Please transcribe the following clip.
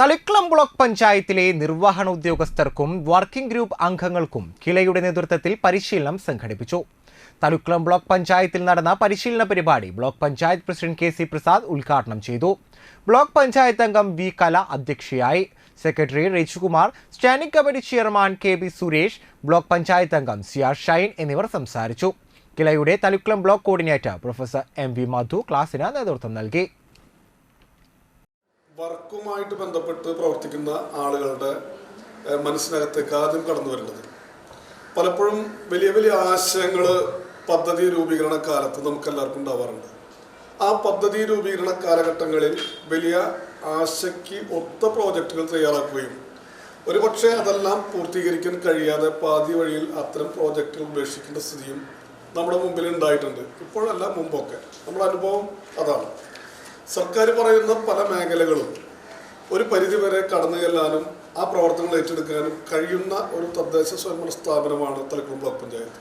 Thalikkulam block പഞ്ചായത്തിലെ നിർവഹണ ഉദ്യോഗസ്ഥർക്കും വർക്കിംഗ് ഗ്രൂപ്പ് അംഗങ്ങൾക്കും കിളയുടെ നേതൃത്വത്തിൽ പരിശീലനം സംഘടിപ്പിച്ചു. തളിക്കുളം ബ്ലോക്ക് പഞ്ചായത്തിൽ നടന്ന പരിശീലന പരിപാടി block panchayat president K C Prasad ഉദ്ഘാടനം ചെയ്തു. ബ്ലോക്ക് പഞ്ചായത്ത് അംഗം വി കല അധ്യക്ഷയായി. Secretary Rajikumar standing committee chairman K B Suresh block panchayat അംഗം സി ആർ ഷൈൻ എന്നിവർ സംസാരിച്ചു. കിളയുടെ Thalikkulam block coordinator professor M V Madhu ക്ലാസിന് നേതൃത്വം നൽകി. വർക്കുമായിട്ട് ബന്ധപ്പെട്ട് പ്രവർത്തിക്കുന്ന ആളുകളുടെ മനസ്സിനകത്തേക്ക് ആദ്യം കടന്നു വരുന്നത്. പലപ്പോഴും വലിയ വലിയ ആശയങ്ങൾ പദ്ധതി രൂപീകരണ കാലത്ത് നമുക്ക് എല്ലാവർക്കും ഉണ്ടാവാറുണ്ട്. ആ പദ്ധതി രൂപീകരണ കാലഘട്ടങ്ങളിൽ വലിയ ആശയ്ക്ക് ഒത്ത പ്രോജക്റ്റുകൾ തയ്യാറാക്കുകയും ഒരുപക്ഷെ അതെല്ലാം പൂർത്തീകരിക്കാൻ കഴിയാതെ പാതി വഴിയിൽ അത്തരം പ്രോജക്റ്റുകൾ ഉപേക്ഷിക്കേണ്ട സ്ഥിതിയും നമ്മുടെ മുമ്പിൽ ഉണ്ടായിട്ടുണ്ട്. ഇപ്പോഴല്ല മുമ്പൊക്കെ. നമ്മുടെ അനുഭവം അതാണ്. സർക്കാർ പറയുന്ന പല മേഖലകളും ഒരു പരിധിവരെ കടന്നു ചെല്ലാനും ആ പ്രവർത്തനങ്ങൾ ഏറ്റെടുക്കാനും കഴിയുന്ന ഒരു തദ്ദേശ സ്വയംഭരണ സ്ഥാപനമാണ് തലക്കുളം ബ്ലോക്ക് പഞ്ചായത്ത്.